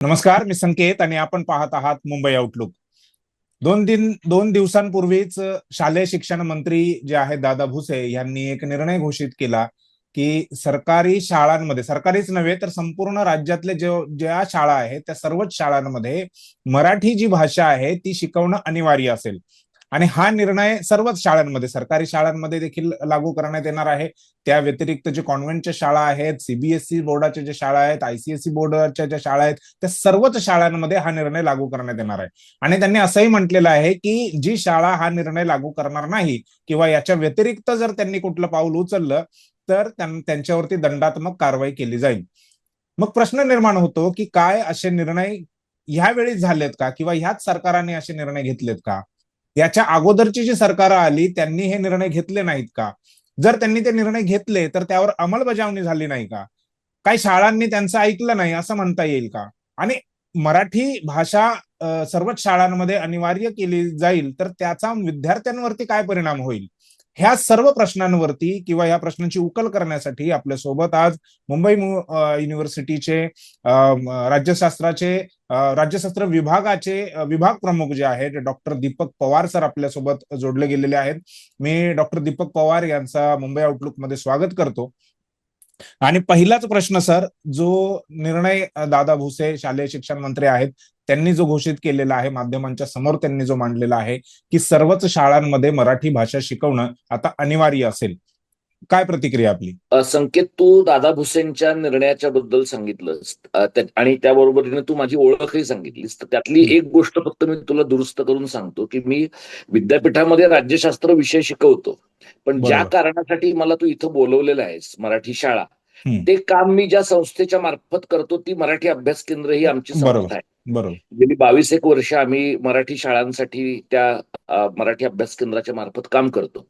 नमस्कार मी संकेत आणि आपण पाहत आहात मुंबई आउटलुक दोन दिन दोन दिवसांपूर्वीच शालेय शिक्षण मंत्री जे आहेत दादा भुसे यांनी एक निर्णय घोषित केला की सरकारी शाळांमध्ये सरकारीच नव्हे तर संपूर्ण राज्यातले जे ज्या शाळा आहेत त्या सर्वच शाळांमध्ये मराठी जी भाषा आहे ती शिकवणं अनिवार्य असेल. आणि हा निर्णय सर्वच शाळांमध्ये सरकारी शाळांमध्ये देखील लागू करण्यात येणार आहे. त्या व्यतिरिक्त जे कॉन्व्हेंटच्या शाळा आहेत सीबीएसई बोर्डाच्या ज्या शाळा आहेत आयसीएसई बोर्डाच्या ज्या शाळा आहेत त्या सर्वच शाळांमध्ये हा निर्णय लागू करण्यात येणार आहे. आणि त्यांनी असंही म्हटलेलं आहे की जी शाळा हा निर्णय लागू करणार नाही किंवा याच्या व्यतिरिक्त जर त्यांनी कुठलं पाऊल उचललं तर त्यांच्यावरती दंडात्मक कारवाई केली जाईल. मग प्रश्न निर्माण होतो की काय असे निर्णय ह्यावेळी झालेत का? किंवा ह्याच सरकाराने असे निर्णय घेतलेत का? याच्या अगोदरची जी सरकार आली त्यांनी हे निर्णय घेतले नाहीत का? जर त्यांनी ते निर्णय घेतले तर त्यावर अंमलबजावणी झाली नाही का? काही शाळांनी त्यांचं ऐकलं नाही असं म्हणता येईल का? आणि मराठी भाषा सर्वच शाळांमध्ये अनिवार्य केली जाईल तर त्याचा विद्यार्थ्यांवरती काय परिणाम होईल? ह्या सर्व प्रश्नांवरती किंवा या प्रश्नांची उकल करण्यासाठी आपल्यासोबत आज मुंबई युनिव्हर्सिटीचे राज्यशास्त्राचे राज्यशास्त्र विभागाचे विभाग प्रमुख जे आहेत डॉक्टर दीपक पवार सर आपल्यासोबत जोडले गेलेले आहेत. मी डॉक्टर दीपक पवार यांचा मुंबई आउटलुकमध्ये स्वागत करतो. आणि पहिलाच प्रश्न सर जो निर्णय दादा भुसे शालेय शिक्षण मंत्री आहेत त्यांनी जो घोषित केलेला आहे माध्यमांच्या समोर त्यांनी जो मांडलेला आहे की सर्वच शाळांमध्ये मराठी भाषा शिकवणं आता अनिवार्य असेल. काय प्रतिक्रिया आपली? संकेत तू दादा भुसेंच्या निर्णयाच्या बद्दल सांगितलंस. आणि त्याबरोबरीने तू माझी ओळखही सांगितलीस. तर त्यातली एक गोष्ट फक्त मी तुला दुरुस्त करून सांगतो की मी विद्यापीठामध्ये राज्यशास्त्र विषय शिकवतो. पण ज्या कारणासाठी मला तू इथं बोलवलेलं आहेस मराठी शाळा ते काम मी ज्या संस्थेच्या मार्फत करतो ती मराठी अभ्यास केंद्र ही आमची संस्था आहे. बरोबर. गेली बावीस एक वर्ष आम्ही मराठी शाळांसाठी त्या मराठी अभ्यास केंद्राच्या मार्फत काम करतो.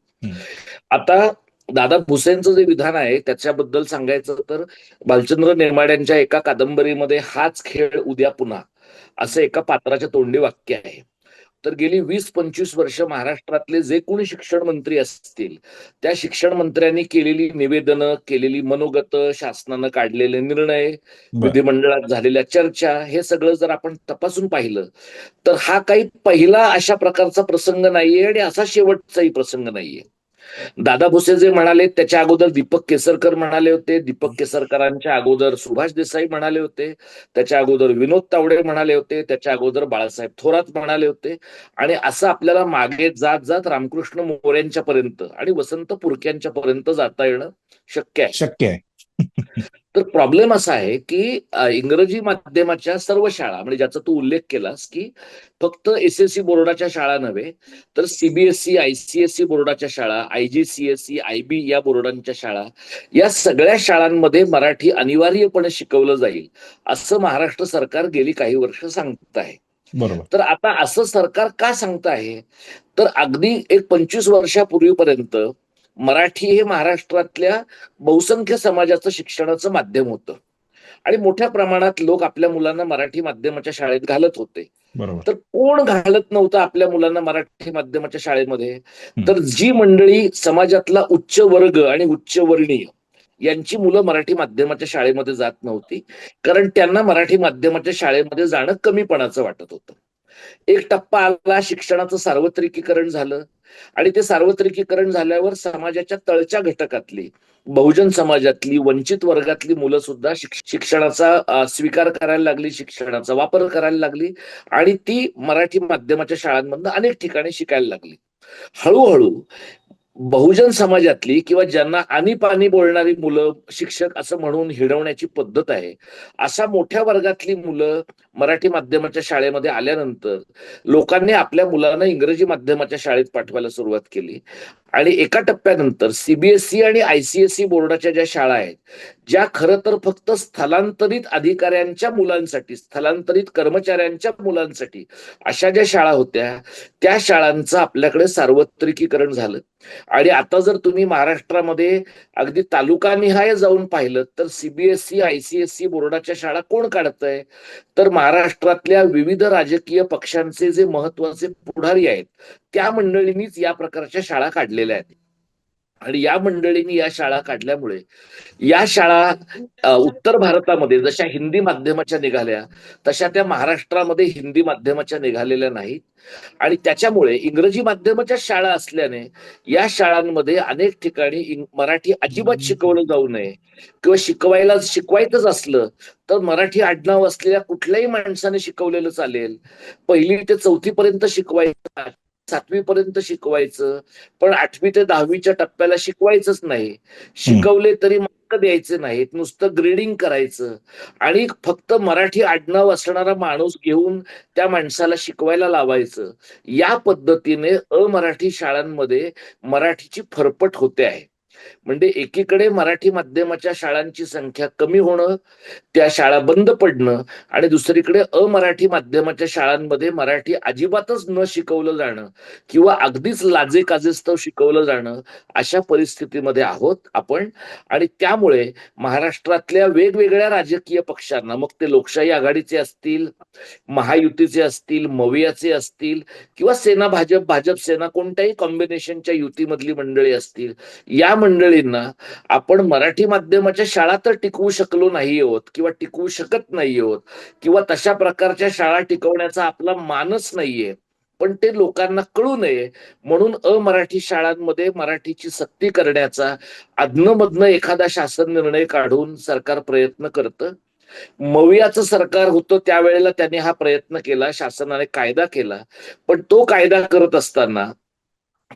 आता दादा भुसेंचं जे विधान आहे त्याच्याबद्दल सांगायचं तर भालचंद्र नेमाड्यांच्या एका कादंबरीमध्ये हाच खेळ उद्या पुन्हा असं एका पात्राच्या तोंडी वाक्य आहे. तर गेली वीस पंचवीस वर्ष महाराष्ट्रातले जे कोणी शिक्षण मंत्री असतील त्या शिक्षण मंत्र्यांनी केलेली निवेदनं केलेली मनोगत शासनानं काढलेले निर्णय विधिमंडळात झालेल्या चर्चा हे सगळं जर आपण तपासून पाहिलं तर हा काही पहिला अशा प्रकारचा प्रसंग नाहीये आणि असा शेवटचाही प्रसंग नाहीये. दादा भुसे जे म्हणाले त्याच्या अगोदर दीपक केसरकर म्हणाले होते दीपक केसरकरांच्या अगोदर सुभाष देसाई म्हणाले होते त्याच्या अगोदर विनोद तावडे म्हणाले होते त्याच्या अगोदर बाळासाहेब थोरात म्हणाले होते आणि असं आपल्याला मागे जात जात रामकृष्ण मोऱ्यांच्या पर्यंत आणि वसंत पुरक्यांच्या पर्यंत जाता येणं शक्य आहे. शक्य आहे. तर प्रॉब्लेम असा आहे की इंग्रजी माध्यमाच्या सर्व शाळा म्हणजे ज्याचा तू उल्लेख केलास की फक्त एस एस सी बोर्डाच्या शाळा नव्हे तर सीबीएसई आयसीएसई बोर्डाच्या शाळा आयजीसीएसई आयबी या बोर्डांच्या शाळा या सगळ्या शाळांमध्ये मराठी अनिवार्यपणे शिकवलं जाईल असं महाराष्ट्र सरकार गेली काही वर्ष सांगत आहे. बरोबर. तर आता असं सरकार का सांगत आहे? तर अगदी एक पंचवीस वर्षापूर्वीपर्यंत मराठी हे महाराष्ट्रातल्या बहुसंख्य समाजाचं शिक्षणाचं माध्यम होतं. आणि मोठ्या प्रमाणात लोक आपल्या मुलांना मराठी माध्यमाच्या शाळेत घालत होते. तर कोण घालत नव्हतं आपल्या मुलांना मराठी माध्यमाच्या शाळेमध्ये? तर जी मंडळी समाजातला उच्च वर्ग आणि उच्च वर्णीय यांची मुलं मराठी माध्यमाच्या शाळेमध्ये जात नव्हती. कारण त्यांना मराठी माध्यमाच्या शाळेमध्ये जाणं कमीपणाचं वाटत होतं. एक टप्पा आला शिक्षणाचं सार्वत्रिकीकरण झालं. आणि ते सार्वत्रिकीकरण झाल्यावर समाजाच्या तळच्या घटकातली बहुजन समाजातली वंचित वर्गातली मुलं सुद्धा शिक्षणाचा स्वीकार करायला लागली शिक्षणाचा वापर करायला लागली आणि ती मराठी माध्यमाच्या शाळांमधनं अनेक ठिकाणी शिकायला लागली. हळूहळू बहुजन समाजातली किंवा ज्यांना आणि पाणी बोलणारी मुलं शिक्षक असं म्हणून हिडवण्याची पद्धत आहे अशा मोठ्या वर्गातली मुलं मराठी माध्यमाच्या शाळेमध्ये आल्यानंतर लोकांनी आपल्या मुलांना इंग्रजी माध्यमाच्या शाळेत पाठवायला सुरुवात केली. आणि एका टप्प्यानंतर सीबीएसई आणि आयसीएसई बोर्डाच्या ज्या शाळा आहेत ज्या खरं तर फक्त स्थलांतरित अधिकाऱ्यांच्या मुलांसाठी स्थलांतरित कर्मचाऱ्यांच्या मुलांसाठी अशा ज्या शाळा होत्या त्या शाळांचं आपल्याकडे सार्वत्रिकीकरण झालं. आणि आता जर तुम्ही महाराष्ट्रामध्ये अगदी तालुकानिहाय जाऊन पाहिलं तर सीबीएसई आयसीएसई बोर्डाच्या शाळा कोण काढतंय? तर महाराष्ट्रातल्या विविध राजकीय पक्षांचे जे महत्त्वाचे पुढारी आहेत त्या मंडळींनीच या प्रकारच्या शाळा काढलेल्या आहेत. आणि या मंडळींनी या शाळा काढल्यामुळे या शाळा उत्तर भारतामध्ये जशा हिंदी माध्यमाच्या निघाल्या तशा त्या महाराष्ट्रामध्ये हिंदी माध्यमाच्या निघालेल्या नाहीत. आणि त्याच्यामुळे इंग्रजी माध्यमाच्या शाळा असल्याने या शाळांमध्ये अनेक ठिकाणी मराठी अजिबात शिकवलं जाऊ नये किंवा शिकवायला शिकवायचंच असलं तर मराठी आडनाव असलेल्या कुठल्याही माणसाने शिकवलेलं चालेल. पहिली ते चौथी पर्यंत शिकवायचं सातवीपर्यंत शिकवायचं पण आठवी ते दहावीच्या टप्प्याला शिकवायचंच नाही. शिकवले तरी मार्क द्यायचे नाहीत नुसतं ग्रेडिंग करायचं आणि फक्त मराठी आडनाव असणारा माणूस घेऊन त्या माणसाला शिकवायला लावायचं. या पद्धतीने अमराठी शाळांमध्ये मराठीची फरफट होते आहे. म्हणजे एकीकडे मराठी माध्यमाच्या शाळांची संख्या कमी होणं त्या शाळा बंद पडणं आणि दुसरीकडे अमराठी माध्यमाच्या शाळांमध्ये मराठी अजिबातच न शिकवलं जाणं किंवा अगदीच लाजे काजेस्तव शिकवलं जाणं अशा परिस्थितीमध्ये आहोत आपण. आणि त्यामुळे महाराष्ट्रातल्या वेगवेगळ्या राजकीय पक्षांना मग ते लोकशाही आघाडीचे असतील महायुतीचे असतील मवियाचे असतील किंवा सेना भाजप भाजप सेना कोणत्याही कॉम्बिनेशनच्या युतीमधली मंडळी असतील या मंडळींना आपण मराठी माध्यमाच्या शाळा तर टिकवू शकलो नाही आहोत किंवा टिकवू शकत नाही आहोत किंवा तशा प्रकारच्या शाळा टिकवण्याचा आपला मानच नाहीये पण ते लोकांना कळू नये. म्हणून अमराठी शाळांमध्ये मराठीची सक्ती करण्याचा अधनमधनं एखादा शासन निर्णय काढून सरकार प्रयत्न करतं. मवियाचं सरकार होतं त्यावेळेला त्यांनी हा प्रयत्न केला शासनाने कायदा केला. पण तो कायदा करत असताना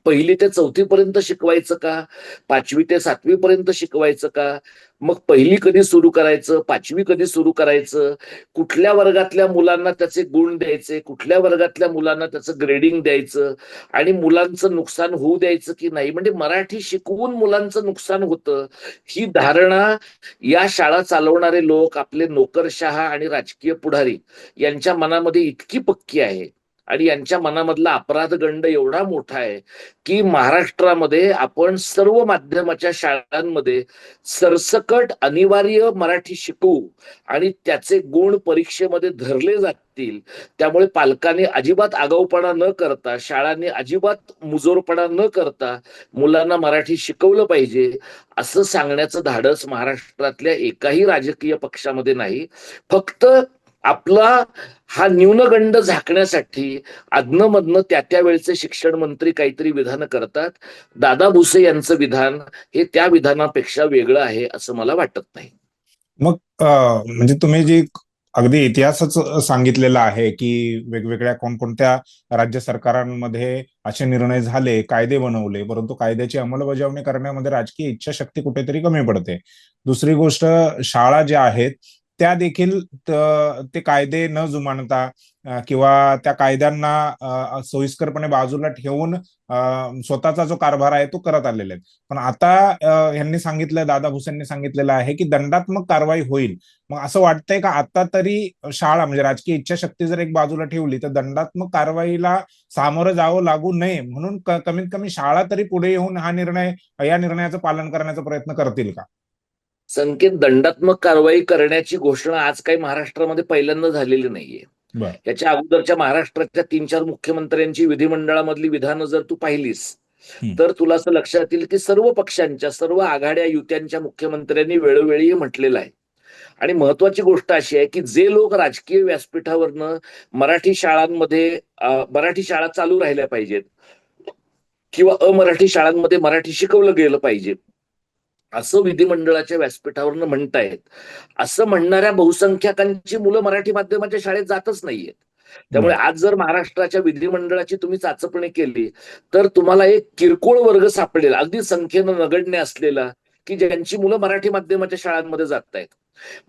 पहिली ते चौथी पर्यंत शिकवायचं का? पाचवी ते सातवी पर्यंत शिकवायचं का? मग पहिली कधी सुरू करायचं? पाचवी कधी सुरू करायचं? कुठल्या वर्गातल्या मुलांना त्याचे गुण द्यायचे? कुठल्या वर्गातल्या मुलांना त्याचं ग्रेडिंग द्यायचं? आणि मुलांचं नुकसान होऊ द्यायचं की नाही? म्हणजे मराठी शिकवून मुलांचं नुकसान होतं. ही धारणा या शाळा चालवणारे लोक आपले नोकरशहा आणि राजकीय पुढारी यांच्या मनामध्ये इतकी पक्की आहे. आणि यांच्या मनामधला अपराधगंड एवढा मोठा आहे की महाराष्ट्रामध्ये आपण सर्व माध्यमाच्या शाळांमध्ये सरसकट अनिवार्य मराठी शिकवू आणि त्याचे गुण परीक्षेमध्ये धरले जातील. त्यामुळे पालकांनी अजिबात आगाऊपणा न करता शाळांनी अजिबात मुजोरपणा न करता मुलांना मराठी शिकवलं पाहिजे असं सांगण्याचं धाडस महाराष्ट्रातल्या एकाही राजकीय पक्षामध्ये नाही. फक्त आपला हा न्यूनगंड झाकण्यासाठी अधनमधनं त्या त्या वेळचे शिक्षण मंत्री काहीतरी विधानं करतात. दादा भुसे यांचं विधान हे त्या विधानापेक्षा वेगळं आहे असं मला वाटत नाही. मग म्हणजे तुम्ही जी अगदी इतिहासच सांगितलेला आहे की वेगवेगळ्या कोणकोणत्या राज्य सरकारांमध्ये असे निर्णय झाले कायदे बनवले परंतु कायद्याची अंमलबजावणी करण्यामध्ये राजकीय इच्छाशक्ती कुठेतरी कमी पडते. दुसरी गोष्ट शाळा ज्या आहेत त्या देखील ते कायदे न जुमानता किंवा त्या कायद्यांना सोयीस्करपणे बाजूला ठेवून स्वतःचा जो कारभार आहे तो करत आलेले आहेत. पण आता ह्यांनी सांगितलं दादा भुसेंनी सांगितलेलं आहे की दंडात्मक कारवाई होईल. मग असं वाटतंय का आता तरी शाळा म्हणजे राजकीय इच्छाशक्ती जर एक बाजूला ठेवली तर दंडात्मक कारवाईला सामोरं जावं लागू नये. म्हणून कमीत कमी शाळा तरी पुढे येऊन हा निर्णय या निर्णयाचं पालन करण्याचा प्रयत्न करतील का? संकेत दंडात्मक कारवाई करण्याची घोषणा आज काही महाराष्ट्रामध्ये पहिल्यांदा झालेली नाहीये. याच्या अगोदरच्या महाराष्ट्राच्या तीन चार मुख्यमंत्र्यांची विधिमंडळामधली विधानं जर तू पाहिलीस. तर तुला असं लक्षात येईल की सर्व पक्षांच्या सर्व आघाड्या युत्यांच्या मुख्यमंत्र्यांनी वेळोवेळी म्हटलेलं आहे आणि महत्वाची गोष्ट अशी आहे की जे लोक राजकीय व्यासपीठावरनं मराठी शाळांमध्ये मराठी शाळा चालू राहिल्या पाहिजेत किंवा अमराठी शाळांमध्ये मराठी शिकवलं गेलं पाहिजे असं विधिमंडळाच्या व्यासपीठावरनं म्हणतायत. असं म्हणणाऱ्या बहुसंख्याकांची मुलं मराठी माध्यमाच्या शाळेत जातच नाहीयेत. त्यामुळे आज जर महाराष्ट्राच्या विधिमंडळाची तुम्ही चाचपणी केली तर तुम्हाला एक किरकोळ वर्ग सापडेल अगदी संख्येनं नगण्य असलेला की ज्यांची मुलं मराठी माध्यमाच्या शाळांमध्ये जात आहेत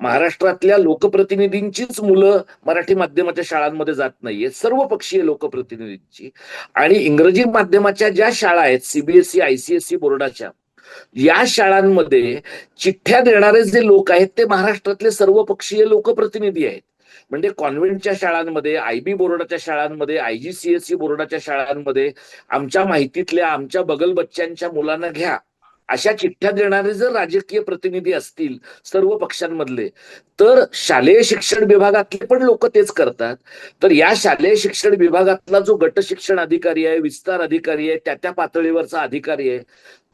महाराष्ट्रातल्या लोकप्रतिनिधींचीच मुलं मराठी माध्यमाच्या शाळांमध्ये जात नाहीये सर्व पक्षीय लोकप्रतिनिधींची. आणि इंग्रजी माध्यमाच्या ज्या शाळा आहेत सीबीएसई आयसीएसई बोर्डाच्या या शाळांमध्ये चिठ्ठ्या देणारे जे लोक आहेत ते महाराष्ट्रातले सर्व पक्षीय लोकप्रतिनिधी आहेत. म्हणजे कॉन्व्हेंटच्या शाळांमध्ये आयबी बोर्डाच्या शाळांमध्ये आयजीसीएससी बोर्डाच्या शाळांमध्ये आमच्या माहितीतल्या आमच्या बगल बच्च्यांच्या मुलांना घ्या. अशा चिठ्ठ्या देणारे जर राजकीय प्रतिनिधी असतील सर्व पक्षांमधले तर शालेय शिक्षण विभागातले पण लोक तेच करतात. तर या शालेय शिक्षण विभागातला जो गट शिक्षण अधिकारी आहे विस्तार अधिकारी आहे त्या त्या पातळीवरचा अधिकारी आहे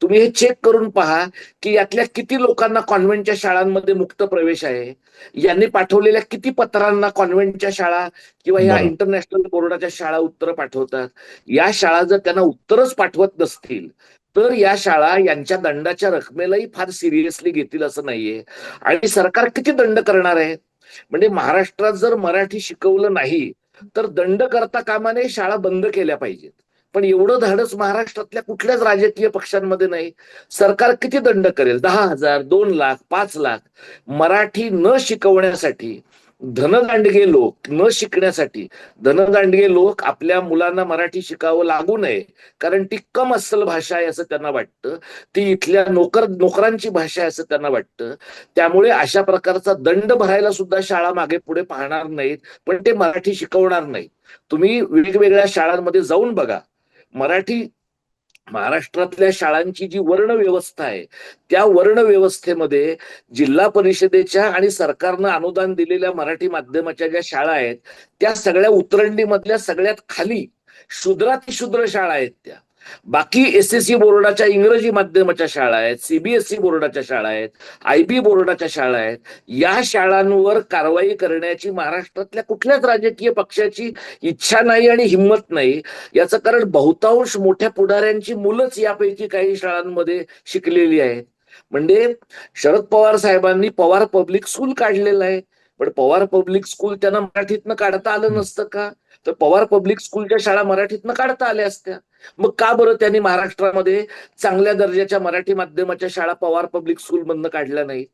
तुम्ही हे चेक करून पहा की यातल्या किती लोकांना कॉन्व्हेंटच्या शाळांमध्ये मुक्त प्रवेश आहे? यांनी पाठवलेल्या किती पत्रांना कॉन्व्हेंटच्या शाळा किंवा या. इंटरनॅशनल बोर्डाच्या शाळा उत्तर पाठवतात? या शाळा जर त्यांना उत्तरच पाठवत नसतील तर या शाळा यांच्या दंडाच्या रकमेलाही फार सिरियसली घेतील असं नाहीये. आणि सरकार किती दंड करणार आहे? म्हणजे महाराष्ट्रात जर मराठी शिकवलं नाही तर दंड करता कामाने शाळा बंद केल्या पाहिजेत. पण एवढं धाडस महाराष्ट्रातल्या कुठल्याच राजकीय पक्षांमध्ये नाही. सरकार किती दंड करेल? दहा हजार दोन लाख पाच लाख. मराठी न शिकवण्यासाठी धनदांडगे लोक न शिकण्यासाठी धनदांडगे लोक आपल्या मुलांना मराठी शिकावं लागू नये कारण ती कम अस्सल भाषा आहे असं त्यांना वाटतं. ती इथल्या नोकर नोकरांची भाषा आहे असं त्यांना वाटतं. त्यामुळे अशा प्रकारचा दंड भरायला सुद्धा शाळा मागे पुढे पाहणार नाहीत पण ते मराठी शिकवणार नाहीत. तुम्ही वेगवेगळ्या शाळांमध्ये जाऊन बघा. मराठी महाराष्ट्रातल्या शाळांची जी वर्ण व्यवस्था आहे त्या वर्ण व्यवस्थेमध्ये जिल्हा परिषदेच्या आणि सरकारनं अनुदान दिलेल्या मराठी माध्यमाच्या ज्या शाळा आहेत त्या सगळ्या उतरंडीमधल्या सगळ्यात खाली शूद्रातिशूद्र शाळा आहेत त्या. बाकी एस एस सी बोर्डाच्या इंग्रजी माध्यमाच्या शाळा आहेत सीबीएसई बोर्डाच्या शाळा आहेत आय बी बोर्डाच्या शाळा आहेत या शाळांवर कारवाई करण्याची महाराष्ट्रातल्या कुठल्याच राजकीय पक्षाची इच्छा नाही आणि हिंमत नाही. याचं कारण बहुतांश मोठ्या पुढाऱ्यांची मुलंच यापैकी काही शाळांमध्ये शिकलेली आहेत. म्हणजे शरद पवार साहेबांनी पवार पब्लिक स्कूल काढलेलं आहे. पण पवार पब्लिक स्कूल त्यांना मराठीतनं काढता आलं नसतं का? तर पवार पब्लिक स्कूलच्या शाळा मराठीतनं काढता आल्या असत्या. मग का बरं त्यांनी महाराष्ट्रामध्ये चांगल्या दर्जाच्या मराठी माध्यमाच्या शाळा पवार पब्लिक स्कूल मधनं काढल्या नाही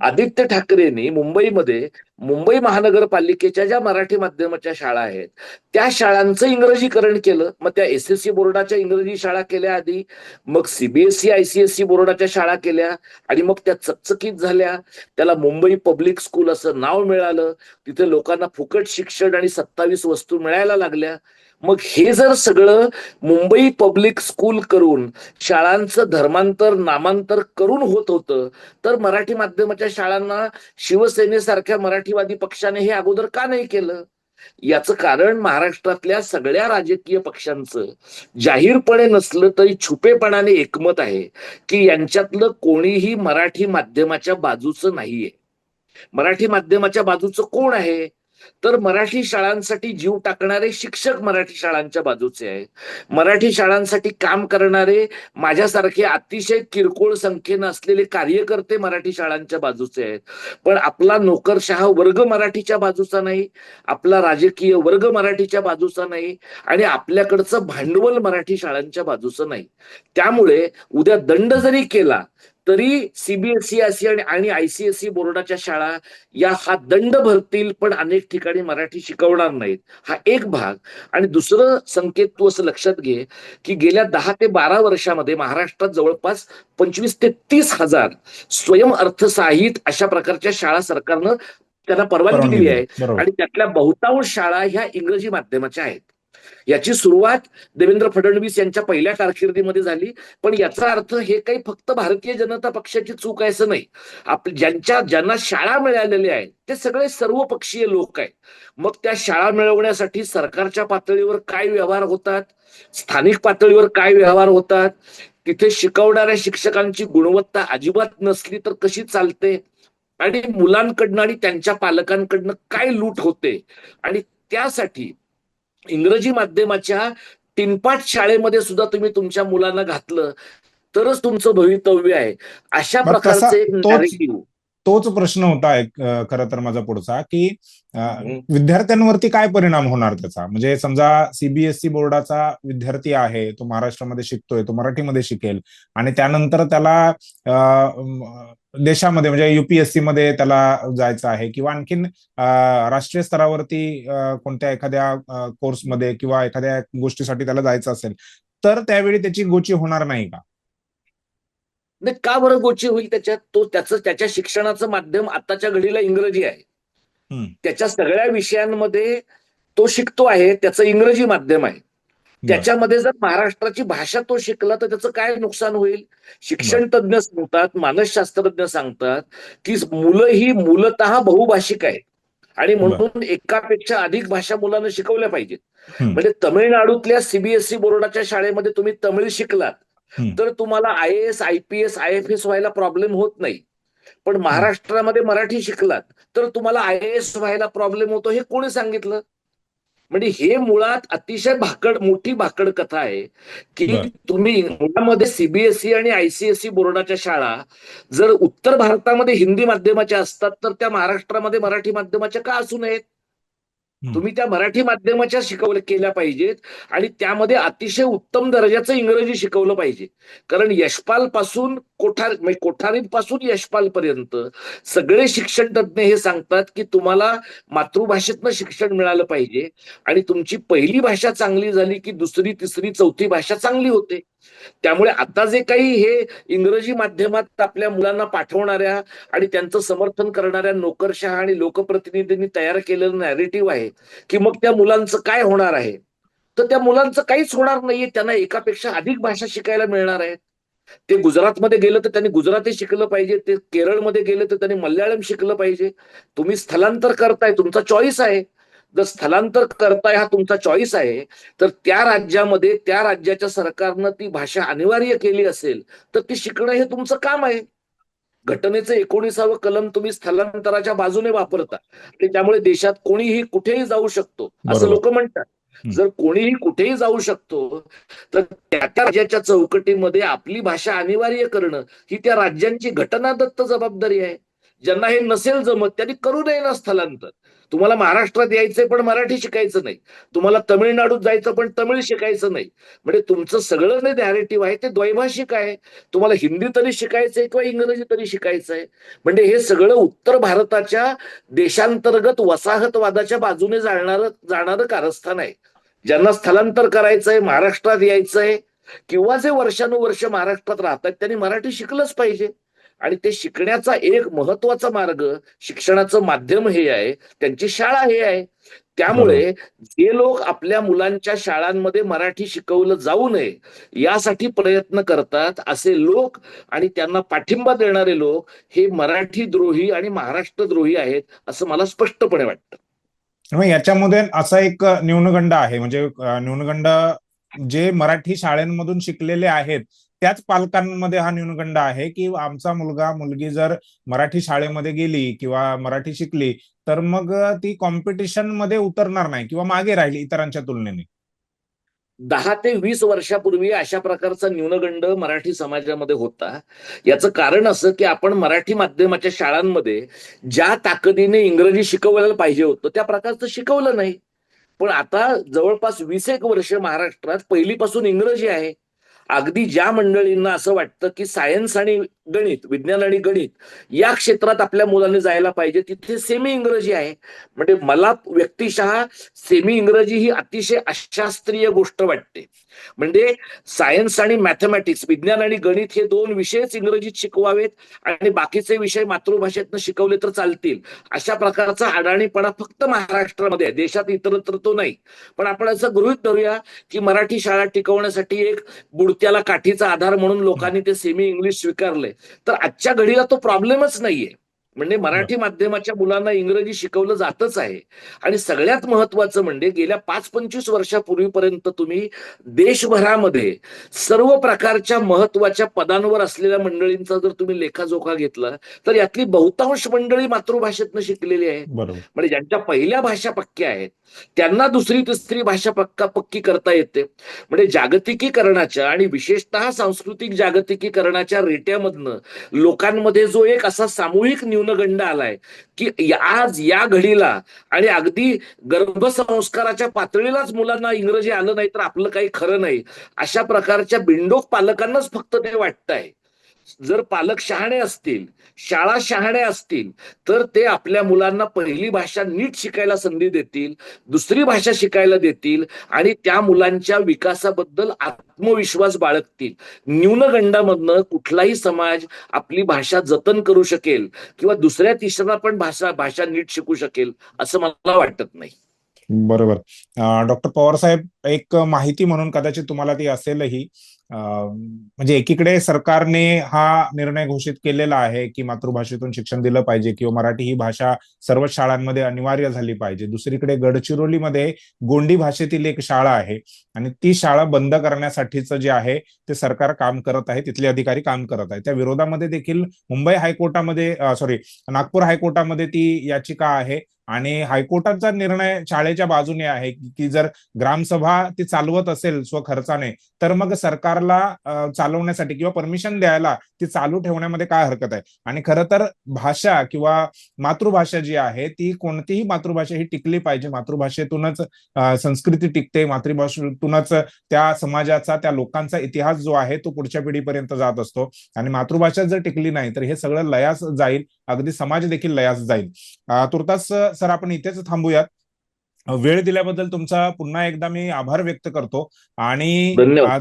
आदित्य ठाकरेंनी मुंबईमध्ये मुंबई महानगरपालिकेच्या ज्या मराठी माध्यमाच्या शाळा आहेत त्या शाळांचं इंग्रजीकरण केलं. मग त्या एस एस सी बोर्डाच्या इंग्रजी शाळा केल्या आधी मग सीबीएसई आयसीएसई बोर्डाच्या शाळा केल्या आणि मग त्या चकचकीत झाल्या. त्याला मुंबई पब्लिक स्कूल असं नाव मिळालं. तिथे लोकांना फुकट शिक्षण आणि सत्तावीस वस्तू मिळायला लागल्या. मग हे जर सगळं मुंबई पब्लिक स्कूल करून शाळांचं धर्मांतर नामांतर करून होत होतं तर मराठी माध्यमाच्या शाळांना शिवसेनेसारख्या मराठीवादी पक्षाने हे अगोदर का नाही केलं? याचं कारण महाराष्ट्रातल्या सगळ्या राजकीय पक्षांचं. जाहीरपणे नसलं तरी छुपेपणाने एकमत आहे की यांच्यातलं कोणीही मराठी माध्यमाच्या बाजूचं नाहीये. मराठी माध्यमाच्या बाजूचं कोण आहे? तर मराठी शाळांसाठी जीव टाकणारे शिक्षक मराठी शाळांच्या बाजूचे आहेत. मराठी शाळांसाठी काम करणारे माझ्यासारखे अतिशय किरकोळ संख्येनं असलेले कार्यकर्ते मराठी शाळांच्या बाजूचे आहेत. पण आपला नोकरशहा वर्ग मराठीच्या बाजूचा नाही आपला राजकीय वर्ग मराठीच्या बाजूचा नाही आणि आपल्याकडचं भांडवल मराठी शाळांच्या बाजूचं नाही. त्यामुळे उद्या दंड जरी केला तरी सीबीएसई असी आणि आणि आयसीएसई बोर्डाच्या शाळा या हा दंड भरतील पण अनेक ठिकाणी मराठी शिकवणार नाहीत. हा एक भाग. आणि दुसरं संकेत तू असं लक्षात घे की गेल्या दहा ते बारा वर्षामध्ये महाराष्ट्रात जवळपास पंचवीस ते तीस हजार स्वयं अर्थसहाय्यित अशा प्रकारच्या शाळा सरकारनं त्यांना परवानगी दिली. आहे. आणि त्यातल्या बहुतांश शाळा ह्या इंग्रजी माध्यमाच्या आहेत. याची सुरुवात देवेंद्र फडणवीस यांच्या पहिल्या कारकिर्दीमध्ये झाली. पण याचा अर्थ हे काही फक्त भारतीय जनता पक्षाची चूक आहे असं नाही. आप ज्यांच्या ज्यांना शाळा मिळालेल्या आहेत ते सगळे सर्व पक्षीय लोक आहेत. मग त्या शाळा मिळवण्यासाठी सरकारच्या पातळीवर काय व्यवहार होतात? स्थानिक पातळीवर काय व्यवहार होतात? तिथे शिकवणाऱ्या शिक्षकांची गुणवत्ता अजिबात नसली तर कशी चालते? आणि मुलांकडनं आणि त्यांच्या पालकांकडनं काय लूट होते? आणि त्यासाठी इंग्रजी माध्यमाच्या टिनपाट शाळेमध्ये सुद्धा तुम्ही तुमच्या मुलांना घातलं तरच तुमचं भवितव्य आहे. अशा प्रकारचे एक तोच- प्रश्न होता खरं तर माझा पुढचा की. विद्यार्थ्यांवरती काय परिणाम होणार त्याचा? म्हणजे समजा सीबीएसई बोर्डाचा विद्यार्थी आहे तो महाराष्ट्रामध्ये शिकतोय तो मराठीमध्ये शिकेल आणि त्यानंतर त्याला देशामध्ये म्हणजे युपीएससी मध्ये त्याला जायचं आहे किंवा आणखीन राष्ट्रीय स्तरावरती कोणत्या एखाद्या कोर्समध्ये किंवा एखाद्या गोष्टीसाठी त्याला जायचं असेल तर त्यावेळी त्याची गोची होणार नाही का नाही का बरं गोची होईल त्याच्यात तो त्याचं त्याच्या शिक्षणाचं माध्यम आताच्या घडीला इंग्रजी आहे. त्याच्या सगळ्या विषयांमध्ये तो शिकतो आहे त्याचं इंग्रजी माध्यम आहे. त्याच्यामध्ये जर महाराष्ट्राची भाषा तो शिकला तर त्याचं काय नुकसान होईल? शिक्षण तज्ज्ञ सांगतात मानसशास्त्रज्ञ सांगतात की मुलं ही मूलतः बहुभाषिक आहेत. आणि म्हणून एकापेक्षा अधिक भाषा मुलांना शिकवल्या पाहिजेत. म्हणजे तमिळनाडूतल्या सीबीएसई बोर्डाच्या शाळेमध्ये तुम्ही तमिळ शिकलात. तर तुम्हाला I S I P S I F S व्हायला प्रॉब्लेम होत नाही. पण महाराष्ट्रामध्ये मराठी शिकलात तर तुम्हाला आय एस व्हायला प्रॉब्लेम होतो हे कोणी सांगितलं? म्हणजे हे मुळात अतिशय भाकड मोठी भाकड कथा आहे की. तुम्ही मुलामध्ये सीबीएसई आणि आयसीएसई बोर्डाच्या शाळा जर उत्तर भारतामध्ये हिंदी माध्यमाच्या असतात तर त्या महाराष्ट्रामध्ये मराठी माध्यमाच्या का असू नयेत. तुम्ही त्या मराठी माध्यमाच्या शिकवल्या केल्या पाहिजेत आणि त्यामध्ये अतिशय उत्तम दर्जाचं इंग्रजी शिकवलं पाहिजे. कारण यशपाल पासून कोठार म्हणजे कोठारीपासून यशपाल पर्यंत सगळे शिक्षण तज्ज्ञ हे सांगतात की तुम्हाला मातृभाषेतनं शिक्षण मिळालं पाहिजे आणि तुमची पहिली भाषा चांगली झाली की दुसरी तिसरी चौथी भाषा चांगली होते. त्यामुळे आता जे काही हे इंग्रजी माध्यमात आपल्या मुलांना पाठवणाऱ्या आणि त्यांचं समर्थन करणाऱ्या नोकरशहा आणि लोकप्रतिनिधींनी तयार केलेलं नॅरेटिव्ह आहे की मग त्या मुलांचं काय होणार आहे? तर त्या मुलांचं काहीच होणार नाहीये. त्यांना एकापेक्षा अधिक भाषा शिकायला मिळणार आहे. ते गुजरातमध्ये गेलं तर त्यांनी गुजराती शिकलं पाहिजे. ते केरळमध्ये गेलं तर त्यांनी मल्याळम शिकलं पाहिजे. तुम्ही स्थलांतर करताय. तुमचा चॉईस आहे. जर स्थलांतर करताय हा तुमचा चॉईस आहे तर त्या राज्यामध्ये त्या राज्याच्या सरकारनं ती भाषा अनिवार्य केली असेल तर ती शिकणं हे तुमचं काम आहे. घटनेचं एकोणीसावं कलम तुम्ही स्थलांतराच्या बाजूने वापरता. त्यामुळे देशात कोणीही कुठेही जाऊ शकतो असं. लोक म्हणतात. जर कोणीही कुठेही जाऊ शकतो तर त्या त्या राज्याच्या चौकटीमध्ये आपली भाषा अनिवार्य करणं ही त्या राज्यांची घटनादत्त जबाबदारी आहे. ज्यांना हे नसेल जमत त्यांनी करू नये ना स्थलांतर. तुम्हाला महाराष्ट्रात यायचंय पण मराठी शिकायचं नाही. तुम्हाला तमिळनाडूत जायचं पण तमिळ शिकायचं नाही. म्हणजे तुमचं सगळं जे नॅरेटिव्ह आहे ते द्वैभाषिक आहे. तुम्हाला हिंदी तरी शिकायचंय किंवा इंग्रजी तरी शिकायचंय. म्हणजे हे सगळं उत्तर भारताच्या देशांतर्गत वसाहतवादाच्या बाजूने जाणार जाणारं कारस्थान आहे. ज्यांना स्थलांतर करायचंय महाराष्ट्रात यायचंय किंवा जे वर्षानुवर्ष महाराष्ट्रात राहतात त्यांनी मराठी शिकलंच पाहिजे. आणि ते शिकण्याचा एक महत्त्वाचा मार्ग शिक्षणाचं माध्यम हे आहे त्यांची शाळा हे आहे. त्यामुळे जे लोक आपल्या मुलांच्या शाळांमध्ये मराठी शिकवलं जाऊ नये यासाठी प्रयत्न करतात असे लोक आणि त्यांना पाठिंबा देणारे लोक हे मराठी द्रोही आणि महाराष्ट्रद्रोही आहेत असं मला स्पष्टपणे वाटतं. याच्यामध्ये असा एक न्यूनगंड आहे म्हणजे न्यूनगंड जे मराठी शाळांमधून शिकलेले आहेत त्याच पालकांमध्ये हा न्यूनगंड आहे की आमचा मुलगा मुलगी जर मराठी शाळेमध्ये गेली किंवा मराठी शिकली तर मग ती कॉम्पिटिशनमध्ये उतरणार नाही किंवा मागे राहील इतरांच्या तुलनेने. दहा ते वीस वर्षापूर्वी अशा प्रकारचा न्यूनगंड मराठी समाजामध्ये होता. याचं कारण असं की आपण मराठी माध्यमाच्या शाळांमध्ये ज्या ताकदीने इंग्रजी शिकवायला पाहिजे होतं त्या प्रकारचं शिकवलं नाही. पण आता जवळपास वीस एक वर्ष महाराष्ट्रात पहिलीपासून इंग्रजी आहे. अगदी ज्या मंडळींना असं वाटतं की सायन्स आणि गणित विज्ञान आणि गणित या क्षेत्रात आपल्या मुलांनी जायला पाहिजे तिथे सेमी इंग्रजी आहे. म्हणजे मला व्यक्तिशः सेमी इंग्रजी ही अतिशय अशास्त्रीय गोष्ट वाटते. म्हणजे सायन्स आणि मॅथमॅटिक्स विज्ञान आणि गणित हे दोन विषयच इंग्रजीत शिकवावेत आणि बाकीचे विषय मातृभाषेतनं शिकवले तर चालतील. अशा प्रकारचा अडाणीपणा फक्त महाराष्ट्रामध्ये देशात इतरत्र तो नाही. पण आपण असं गृहित धरूया की मराठी शाळा टिकवण्यासाठी एक बुडत्याला काठीचा आधार म्हणून लोकांनी ते सेमी इंग्लिश स्वीकारले तर आजच्या घडीला तो प्रॉब्लेमच नाहीये. म्हणजे मराठी माध्यमाच्या मुलांना इंग्रजी शिकवलं जातच आहे. आणि सगळ्यात महत्वाचं म्हणजे गेल्या पाच पंचवीस वर्षापूर्वीपर्यंत तुम्ही देशभरामध्ये सर्व प्रकारच्या महत्त्वाच्या पदांवर असलेल्या मंडळींचा जर तुम्ही लेखाजोखा घेतला तर यातली बहुतांश मंडळी मातृभाषेतनं शिकलेली आहे म्हणजे ज्यांच्या पहिल्या भाषा पक्क्या आहेत त्यांना दुसरी तिसरी भाषा पक्का पक्की करता येते. म्हणजे जागतिकीकरणाच्या आणि विशेषतः सांस्कृतिक जागतिकीकरणाच्या रेट्यामधनं लोकांमध्ये जो एक असा सामूहिक पूर्णगंड आलाय. की आज या घडीला आणि अगदी गर्भसंस्काराच्या पातळीलाच मुलांना इंग्रजी आलं नाही तर आपलं काही खरं नाही. अशा प्रकारच्या बिंडोक पालकांनाच फक्त ते वाटतंय. जर पालक शहाणे असतील शाळा शहाणे असतील तर ते आपल्या मुलांना पहिली भाषा नीट शिकायला संधी देतील दुसरी भाषा शिकायला देतील आणि त्या मुलांच्या विकासाबद्दल आत्मविश्वास बाळगतील. न्यूनगंडामधनं कुठलाही समाज आपली भाषा जतन करू शकेल किंवा दुसऱ्या तिसऱ्या पण भाषा भाषा नीट शिकू शकेल असं मला वाटत नाही. बरोबर. डॉक्टर पवार साहेब एक माहिती म्हणून कदाचित तुम्हाला ती असेलही. म्हणजे एकीकडे सरकारने हा निर्णय घोषित केलेला आहे की मातृभाषेतून शिक्षण दिलं पाहिजे किंवा मराठी ही भाषा सर्व शाळांमध्ये अनिवार्य झाली पाहिजे. दुसरीकडे गडचिरोलीमध्ये गोंडी भाषेतील एक शाळा आहे आणि ती शाळा बंद करण्यासाठीचं जे आहे ते सरकार काम करत आहे तिथले अधिकारी काम करत आहे त्या विरोधामध्ये देखील मुंबई हायकोर्टामध्ये सॉरी नागपूर हायकोर्टामध्ये ती याचिका आहे. आणि हायकोर्टाचा निर्णय शाळेच्या बाजूने आहे की जर ग्रामसभा ती चालवत असेल स्वखर्चाने तर मग सरकारला चालवण्यासाठी किंवा परमिशन द्यायला ती चालू ठेवण्यामध्ये काय हरकत आहे? आणि खरं तर भाषा किंवा मातृभाषा जी आहे ती कोणतीही मातृभाषा ही टिकली पाहिजे. मातृभाषेतूनच संस्कृती टिकते मातृभाषेतूनच त्या समाजाचा त्या लोकांचा इतिहास जो आहे तो पुढच्या पिढीपर्यंत जात असतो. आणि मातृभाषा जर टिकली नाही तर हे सगळं लयास जाईल. अगदी समाज देखील लयास जाईल. तुर्तास सर आपण इथेच थांबूयात. वेळ दिल्याबद्दल तुमचा पुन्हा एकदा मी आभार व्यक्त करतो. आणि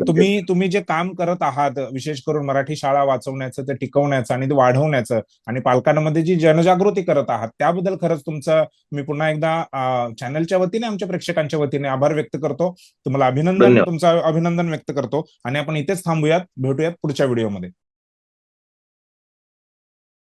तुम्ही तुम्ही जे काम करत आहात विशेष करून मराठी शाळा वाचवण्याचं ते टिकवण्याचं आणि ते वाढवण्याचं आणि पालकांमध्ये जी जनजागृती करत आहात त्याबद्दल खरंच तुमचं मी पुन्हा एकदा चॅनलच्या वतीने आमच्या प्रेक्षकांच्या वतीने आभार व्यक्त करतो. तुम्हाला अभिनंदन. तुमचं अभिनंदन व्यक्त करतो. आणि आपण इथेच थांबूयात. भेटूयात पुढच्या व्हिडिओमध्ये.